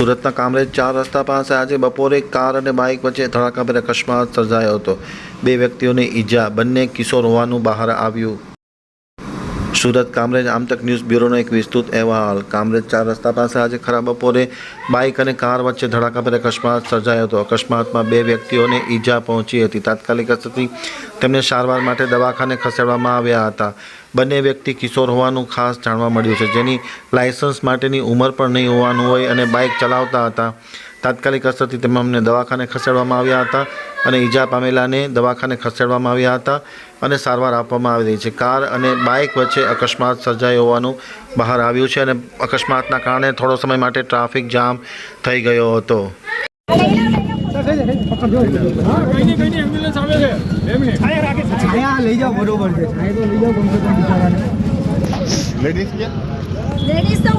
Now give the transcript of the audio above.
સુરતના કામરેજ ચાર રસ્તા પાસે આજે બપોરે કાર અને બાઇક વચ્ચે ધડાકાભેર અકસ્માત સર્જાયો હતો. બે વ્યક્તિઓને ઈજા, બંને કિશોર હોવાનું બહાર આવ્યું. સુરત કામરેજ આમતક ન્યૂઝ બ્યુરોનો એક વિસ્તૃત અહેવાલ. કામરેજ ચાર રસ્તા પાસે આજે ખરાબ બપોરે બાઇક અને કાર વચ્ચે ધડાકાભેર અકસ્માત સર્જાયો હતો. અકસ્માતમાં બે વ્યક્તિઓને ઈજા પહોંચી હતી. તાત્કાલિક અસરથી તેમને સારવાર માટે દવાખાને ખસેડવામાં આવ્યા હતા. બંને વ્યક્તિ કિશોર હોવાનું ખાસ જાણવા મળ્યું છે. જેની લાયસન્સ માટેની ઉંમર પણ નહીં હોવાનું હોય અને બાઇક ચલાવતા હતા. તાત્કાલિક અસરથી તેમને દવાખાને ખસેડવામાં આવ્યા હતા અને ઈજા પામેલાને દવાખાને ખસેડવામાં આવ્યા હતા અને સારવાર આપવામાં આવી રહી છે. કાર અને બાઇક વચ્ચે અકસ્માત સર્જાયો હોવાનું બહાર આવ્યું છે અને અકસ્માતના કારણે થોડો સમય માટે ટ્રાફિક જામ થઈ ગયો હતો. લેડીઝ તો